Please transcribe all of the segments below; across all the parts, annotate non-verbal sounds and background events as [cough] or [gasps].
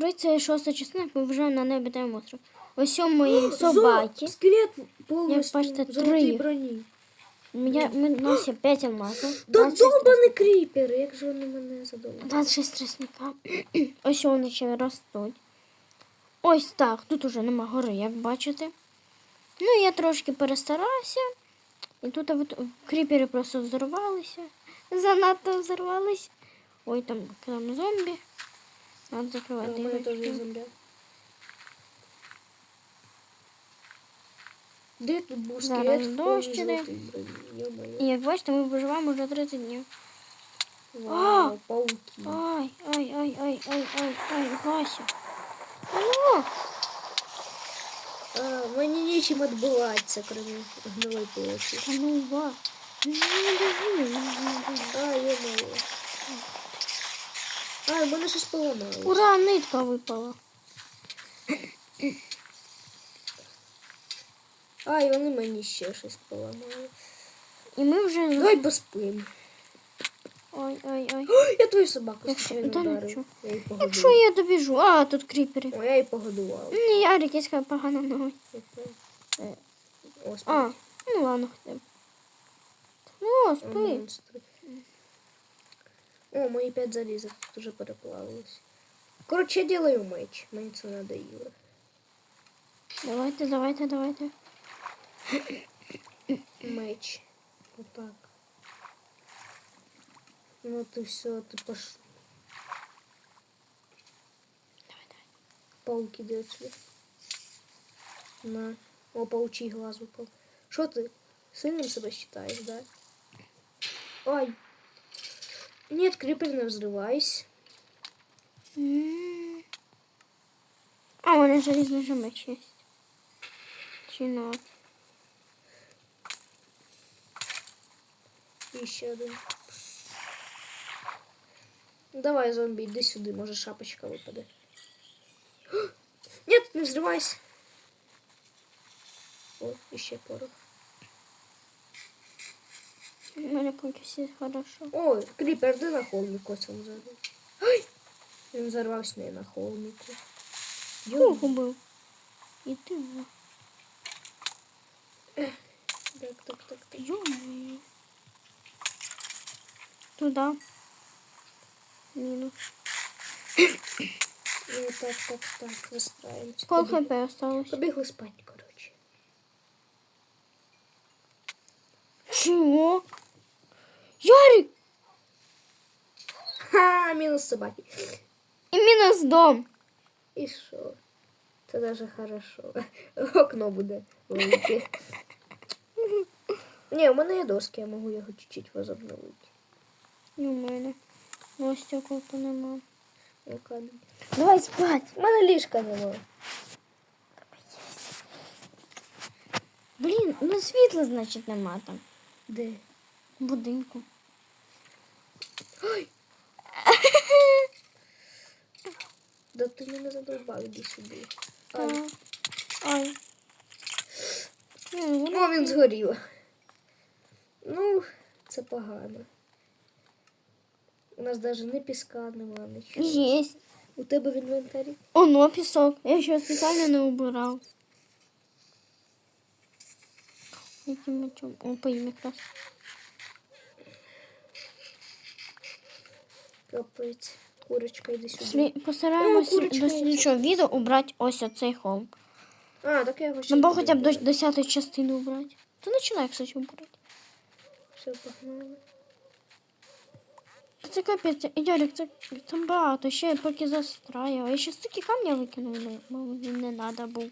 сюрприз, це шоста частина, ми вже на небі та остров. Ось о мої собаки. Скелет повністю в золотій три. броні. Я, ми носимо 5 алмазів. Та 26 довбані кріпери, як же вони мене задоволені. 26 тростника. Ось вони ще ростуть. Ось так, тут уже нема гори, як бачите. Ну, я трошки перестарався. І тут кріпери просто взорвалися. Занадто взорвались. Ой, там, там зомбі. Надо У закривати. мене теж є дірочки. зомбі. Де тут був скелет дощ іде. І як бачите, ми виживаємо вже 30 днів. Вау, пауки. Ай, ай, ай, ай, ай, ай, ай, Вася. Алло! А, мені нічим відбуватися, крім гнилої плоті. Та ну Не держи, не держи. А. В мене щось поламалось. Ура, нитка випала. А, і вони мені ще щось поламали. І ми вже. Давай поспим. Ой, ой, ой. Ой, Я твою собаку Якщо- ударив. Я її Якщо я добіжу, а тут кріпери. О, я її погодував. Ні, Ярик, якась погана нога. О, А, ну ладно, хоча б. О, спи. монстри. О, мої п'ять залізок тут уже переплавились. Коротше, я делаю меч. Мені це надоїло. Давайте, давайте, давайте. Меч. Отак. Ну ти все, ти пош... Давай, давай. Пауки де отсюда. На. О, паучий глаз упал. Що ти? Сильним себе считаешь, да? Ой. Нет, крипер не взрывайся. М. А, у мене желізний же меч є. Чи не? І ще один. Давай, зомбі, іди сюди, може шапочка випаде. [gasps] Нет, не взривайся. О, іще порох. У мене поки все хорошо. О, кріпер, де на холміку цьому ззаду? Ой! Він взорвався не на холміку. Йо, Кого був? І ти так, так, так, так. Ё-моё. Туда. Минус. Ну, так, так, так, вистраємося. Сколько хп осталось? Побігли спати, коротше. Чего? Ярик! Ха, мінус собаки. И минус дом. І що? Це даже хорошо. [laughs] Окно буде велике. Ні, у мене є доски, я можу його чуть-чуть возобновити. І у мене. Стекол то нема. Давай спать. У мене ліжка немає. Блін, ну світла, значить, нема там. Де? В будинку. Ой! [gasps] Да ти мене задовбав, іди сюди. Ай. Ай. О, він згорів. Ну, це погано. У нас навіть не піска нема, нічого. Есть. У тебе в інвентарі? Оно пісок. Я ще спеціально не убирав. Яким мечом? О, поїм якраз. Капець. Курочка, йди сюди. Слі- Постараємося О, до слідчого відео убрати ось оцей холм. А, так я його ще Ну, бо хоча б до буду. десятої частини убрати. Та починай, кстати, убрати. Все, погнали. Це капець, Ярик, це там багато, ще поки застраю. Я ще стільки камня викинув, він не треба був.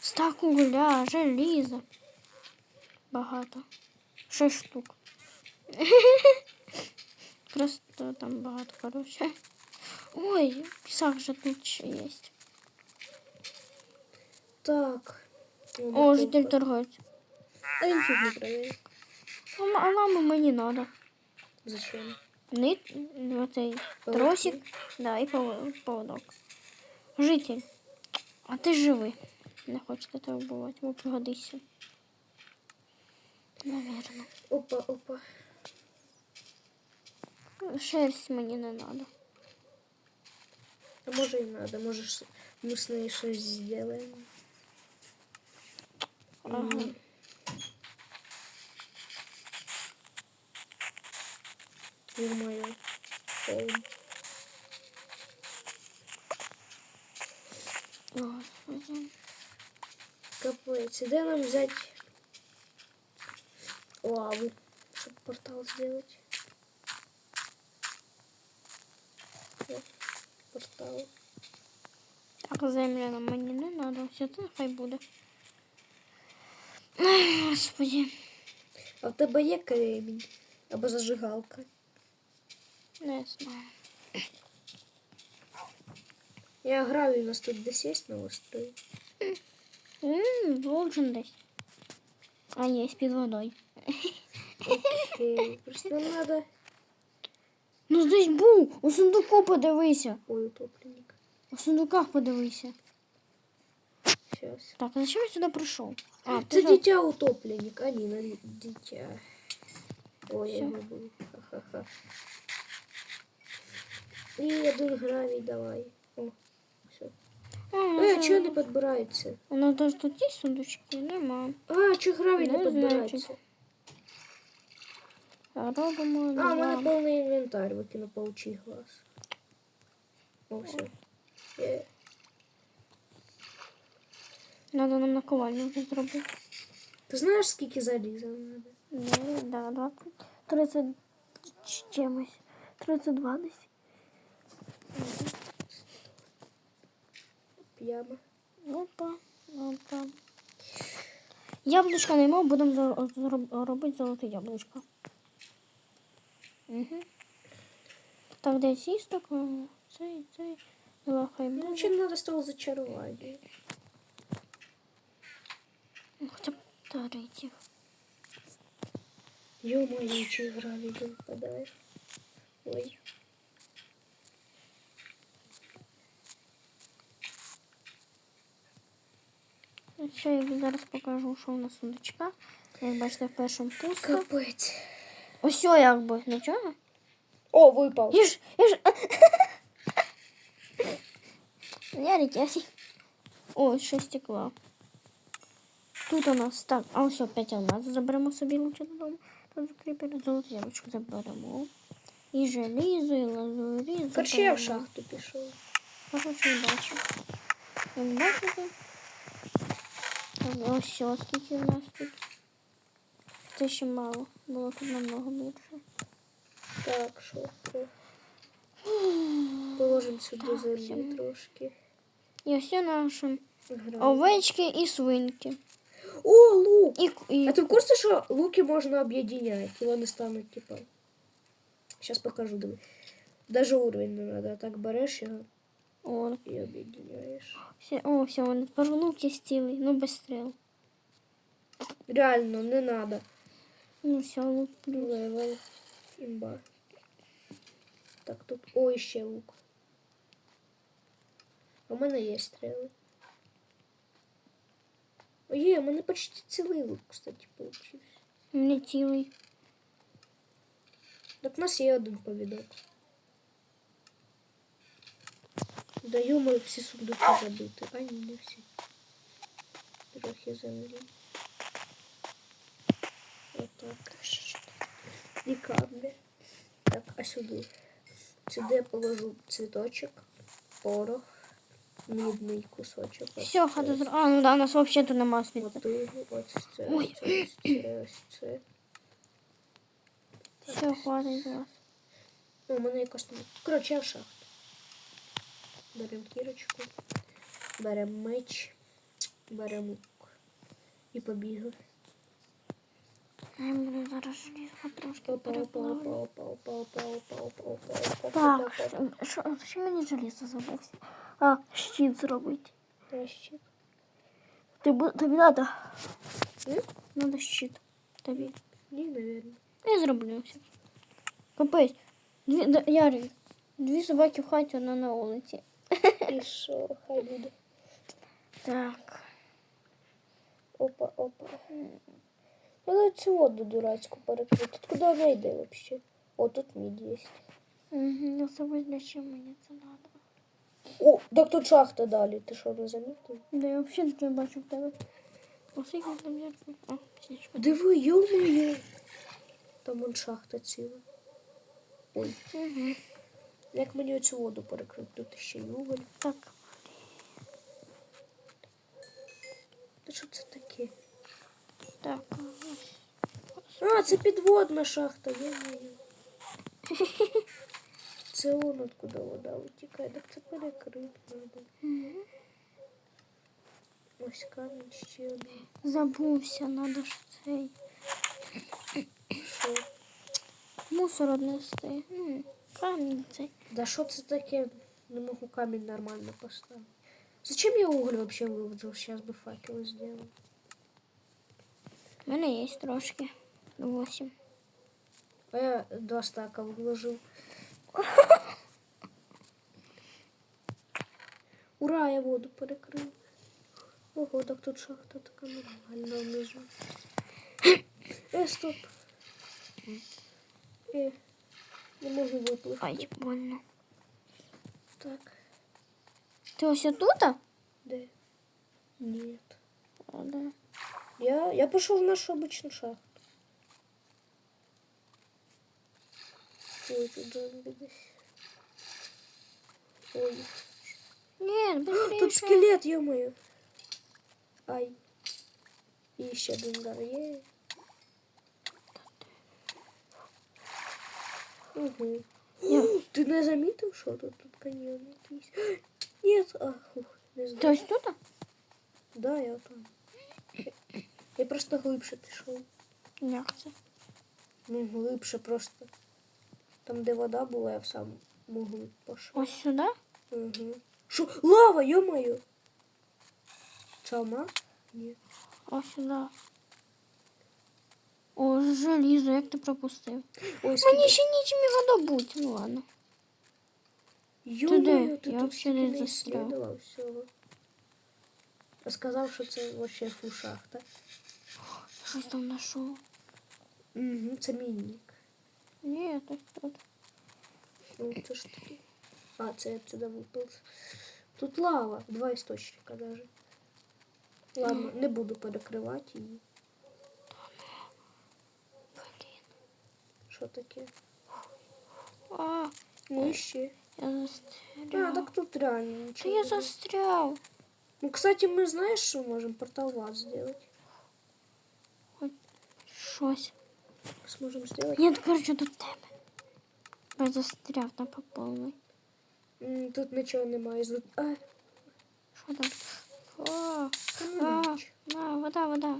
Стак угля, желіза. Багато. Шесть штук. [laughs] Просто там багато, коротше. [laughs] Ой, пісок же тут ще є. Так. О, житель торговець. А він фіг не проверив. А м- а ламу мені треба. Зачем? Нит, оцей Поводки. тросик, да, і поводок. Житель, а ти живий. Не хочете тебе вбивати, бо пригодися. Наверно. Опа, опа. Шерсть мені не треба. А може і надо, може ми з нею щось зробимо. Ага. Ё-моё. Господи. Капець, де нам взяти лаву, щоб портал зробити? Так, земля нам мені не надо. Все це хай буде. Ай, Господи. А в тебе є кремінь? Або зажигалка? Не знаю. Я граю, у нас тут десь є на острові. Ммм, должен десь. А є під водою. Окей. Просто нам надо... Ну здесь був. У сундуку подивися. Ой, утопленник. У сундуках подивися. Сейчас. Так, а зачем я сюди прийшов? А, Це ти за- дитя утопленник, а не на дитя. Ой, я Всё. не буду. Ха-ха-ха. І один гравій давай. О, все. А, Е, а, чого не підбирається? У нас даже тут є сундучки? Нема. А, чого гравій не Не підбирається? Робимо А, у мене повний інвентар, викину паучий глаз. О, все. Надо нам наковальню вже зробити. Ти знаєш, скільки заліза треба? Ну, да, 20, 30 з чимось. 32 десь. П'яма. Опа, опа. Яблучка не мав, будемо робити золоте яблучко. Угу. Так, десь є так, о, цей, цей. Давай, хай Ну, чим треба з того зачарування? Хоча б третіх. Ё-моё, чи гравій не випадає. Ой. Ще я зараз покажу, що у нас сундучка. Як бачите, в першому пусто. Капець. Ось о, якби. Нічого? О, випав. Я ж, я ж... Ярик, я сі- [laughs] О, ще стекло. Тут у нас так, а ось опять алмаз заберемо собі лучше додому. Тут закріпили золоту яблучку заберемо. І желізо, і лазурі. Короче, я в заберемо. шахту пішов. Короче, удачі. Як бачите, ось все, скільки у нас тут. Це ще мало. Було тут намного більше. Так? О. Положимо сюди все. трошки. І ось наші овечки і свинки. О, лук! І, і... А ти в курсі, що луки можна об'єдняти, і вони стануть, типа. Сейчас покажу, диви. Даже уровень не надо. Так береш його О, і об'єднаєш. о, все, вони луки стіли, ну без стріл. Реально, не надо. Ну все, лук плюс. Левел. Імба. Так, тут. О, ще лук. А в мене є стріли. О, є, у мене почти цілий лук, кстати, получився. Мені цілий. Так у нас є один повідок. Даю ми всі сундуки забити. А ні, не всі. Трохи землі. І камні. Так, а сюди. Сюди я положу цвіточок, порох, мідний кусочок. Все, хата зро... А, ну да, у нас взагалі тут нема світла. Мотигу, ось це, Ой. ось це, ось це, ось це. Все, хватить з вас. Ну, у мене якось не. Коротше, я в шахту. Беремо кірочку, беремо меч, беремо лук. І побігли. Я буду зараз желізо трошки Опа, опа, опа, переплавлю. опа, опа, опа, опа, опа, опа, опа, Так, опа, що, що, що мені желізо забувся? А, щит зробити. опа. Ще. Ти, бу- тобі надо? М? Надо щит. Тобі. Ні, навірно. Я зроблю все. Капець. Дві, да, Ярик, дві собаки в хаті, одна на вулиці. І що, хай буде. Так. Опа, опа. Надо цю воду дурацьку перекрити. Куди вона йде взагалі? О, тут мід є. Угу, я для чого мені це треба. О, так тут шахта далі. Ти що, не замітив? Да я взагалі не бачу в тебе. Оскільки там я... А. Диви, йо-моє. Там он шахта ціла. Ой, Угу. як мені оцю воду перекрити? Тут ще й уголь. Так. Та що це таке? Так. А, це підводна шахта, йо-моє. [laughs] Це он откуда вода витікає. Так це перекрити треба. Ось камінь ще один. Забувся, надо ж цей Що? мусор однести. М, Камінь цей. Да що це таке? Не можу камінь нормально поставити. Зачем я уголь вообще выложил? Сейчас бы факел сделал. У мене є трошки. Восемь. А я два стака вложил. [laughs] Ура, я воду перекрив. Ого, так тут шахта така нормальна внизу. Е, стоп. Е, не можу випливти. Ай, больно. Так, Ти ось тут? де? Нет. А, да. Я, я пошел в нашу обычную шахту. Ой, тут зомби десь. Ой. Ні, быстрее. [gasps] Тут скелет, ё-моё. Ай. І ще один дар є. Угу. Я- Ти не замітив, що тут? Тут каньйон якийсь. [gasps] Ні, а, ух, не Ти знаю. ось тут? Да, я там. [coughs] Я просто глибше пішов. Як це? Ну, глибше просто. Там, де вода була, я в сам глиб пішов. Ось сюди? Угу. Що? Лава, ё-моё! Сама? Ні. Ось сюди. О, желізо, як ти пропустив. Ой, Мені скільки... ще нічим і видобуть. Ну ладно. Ё-моё, де? ти Я тут вообще стільки не не застряв. исследував всього. Я сказав, що це вообще фу шахта. Щось там знайшов. Угу, це мінник. Ні, так тут. Ну, це ж таки. А, це я отсюда випив. Тут лава, два істочника даже. Ладно, не буду перекривати її. Блін. Що таке? А, Ну і ще. я А, застряв. так тут реально Та нічого. я нема. застряв. Ну, кстати, мы знаешь, что можем портал в ад сделать? Щось. Сможем сделать. Ні, коротше, до тебе. Застряв на поповний. М, Тут нічого немає. А, Що там? О, ну а, вода, вода.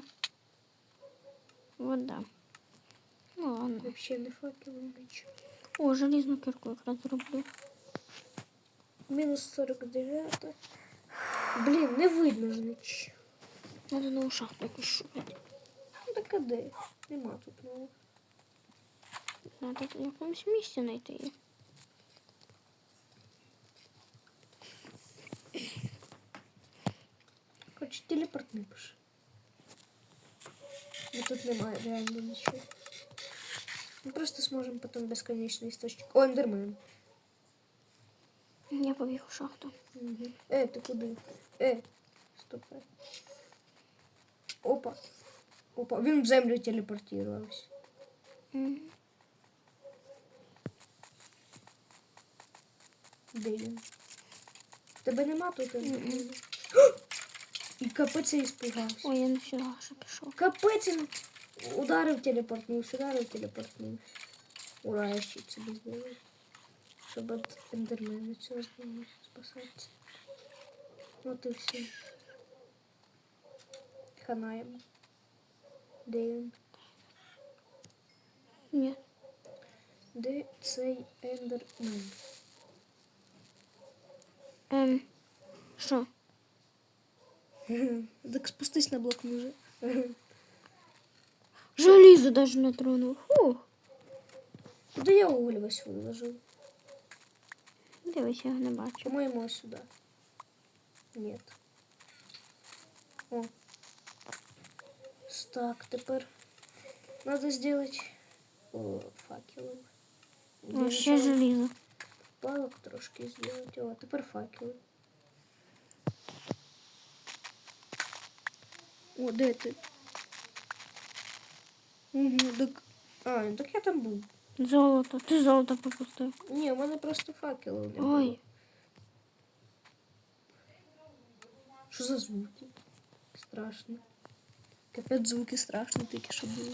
Вода. Ну ладно. Вообще не факел, нічого. О, желізну кірку якраз зроблю. Мінус 49. Блін, не видно ж нічого. Надо нову шахту якусь шукати. Так де? Нема тут нового. Надо в якомусь місці знайти її. Короче, телепорт не пише. Ну тут немає реально нічого. Ми просто зможемо потім безконечний істочник. О, ендермен. Я побіг у шахту. Угу. Е, ти куди? Е, стопе. Опа. Опа, він в землю телепортувався. М. Де він? Тебе нема тут? Мгм. [gasps] І капець я іспугався. Ой, я не сюди ще пішов. Капець він ударив телепортнувся, ударив телепортнувся. Ура, я ще собі зробив. Щоб від ендермена цього знову спасатися. От і все. Ханаємо. Де він? Ні. Де цей ендермен? Ем. Що? Так спустись на блок ниже. [laughs] Желізо даже не тронув. Фух. Да я уголь весь виложив. Дивись, я його не бачу. По-моему, ось сюда. Нет. О. Так, тепер надо сделать о, факел. О, ще желізо. палок трошки зробити. О, тепер факели. О, де ти? Угу, так. А, ну так я там був. Золото. Ти золото пропустив. Ні, у мене просто факели не було. Ой. Що за звуки? Страшно. Капець звуки страшні тільки що були.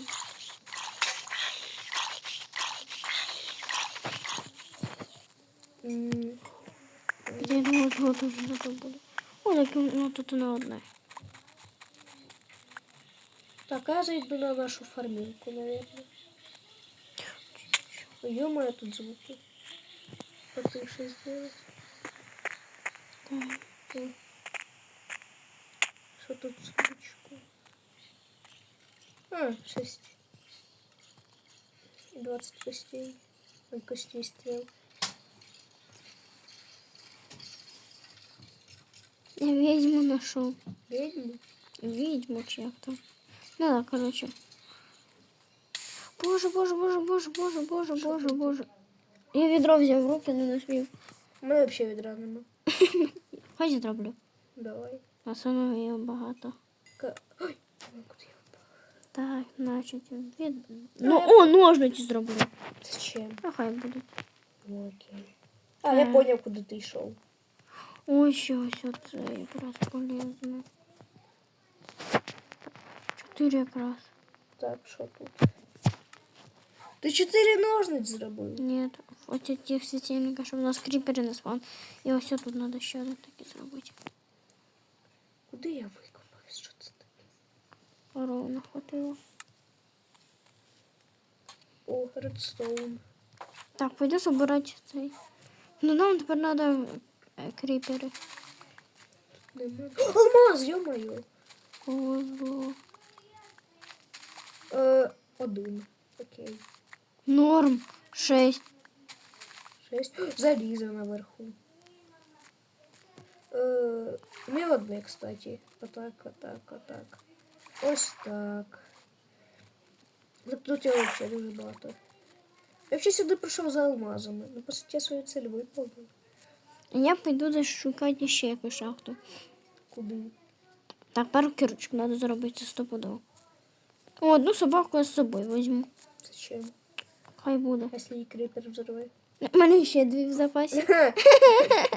Я думала, золото вже зато буде. О, так ну тут не одне. Так, а зайду на нашу фарминку, наверное. Ё-моё, тут звуки. Потише сделать. Что тут звучку? А, 6. 20 костей. Ой, костей стрел. Я ведьму знайшов. Ведьму? Відьму чи як там. Ну так, коротше. Боже, боже, боже, боже, боже, боже, Що боже, тут? боже. Я відро взяв в руки, але не смів. У мене взагалі відра нема. [laughs] Хай зроблю. Давай. А саме його багато. Ка... Ой, Так, значить, від... Ну, о, ножниці зроблю. Зачем? А хай будуть. Ну, окей. А, я Е. поняв, куди ти йшов. Ой, ще ось оце якраз полезно. Чотири якраз. Так, що тут? Ти чотири ножниць зробив. Ні, ось тих світильника, щоб у нас кріпери не спав. І ось тут треба ще один такий зробити. Куди я викопав? Ровно хватило. О, редстоун. Так, пойду собирати цей. Ну нам тепер треба кріпери. Алмаз, ё-моё. Повезло. Е, один. Окей. Норм. Шесть. Шесть. О, Залізо наверху. Е, не одне, кстати. Отак, отак, отак. Ось так. Тут, я взагалі дуже багато. Я взагалі сюди прийшов за алмазами. Ну, по суті, я свою цель виповнив. Я пойду десь шукати ще якусь шахту. Куди? Так, пару кірочок треба зробити стопудово. О, одну собаку я з собою візьму. Зачем? Хай буде. Якщо її кріпер взорве. У мене ще дві в запасі.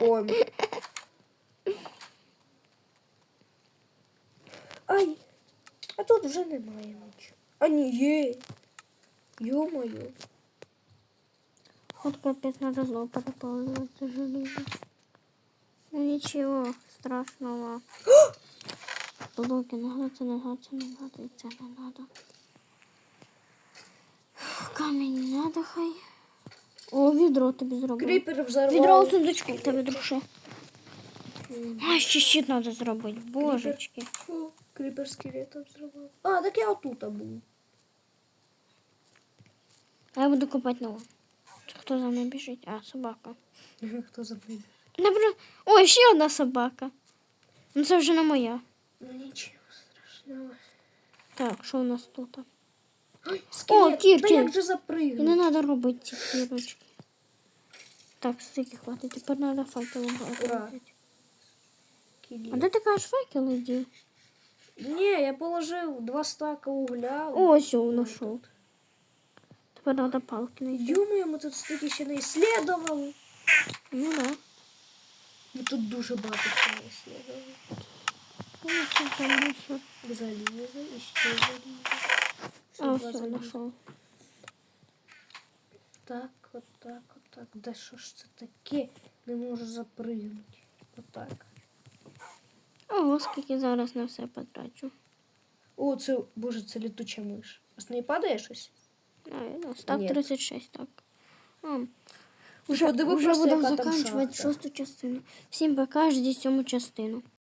Он. Ай, а тут вже немає нічого. А ні, є. Йо-моє. От капець треба знову переповнювати це. Ну нічого страшного. [gasps] Блоки не надо, це не надо, це не надо, і це не надо. Камінь не надо хай. О, відро тобі зроблю. Кріпер взорвав. Відро у сундучку в тебе душе. А, ще щит треба зробити. Божечки. О, Кріпер скелетом взорвав. А, так я отут був. А я буду копати нову. Хто за мною біжить? А, собака. Хто забив? Добре. О, ще одна собака. Ну це вже не моя. Ну нічого страшного. Так, що у нас тут? Ой, скелет. Кір, Та як же І не запригнути? треба робити ці кірочки. Так, стільки хватить. Тепер треба факели брати. Ура. А Кілі. де ти кажеш факели йди? Ні, я положив два стака угля. Ось його знайшов. Тепер треба палки знайти. Йо-моє, ми тут стільки ще не ісследували. Ну да. Ми тут дуже багато всього ісследували. Ну, що там ще? Залізо, і ще залізо. Ще А, два все, заліза. знайшов. Так, отак, отак. Да що ж це таке? Не можу запригнути. Отак. Ого, скільки зараз на все потрачу. О, це, боже, це літуча миш. А з неї падає щось? Наверное, став Ні. 36, так. А, Ти Уже, подиви уже просто, будемо яка там закінчувати шахта. шосту частину. Всім пока, ждіть сьому частину.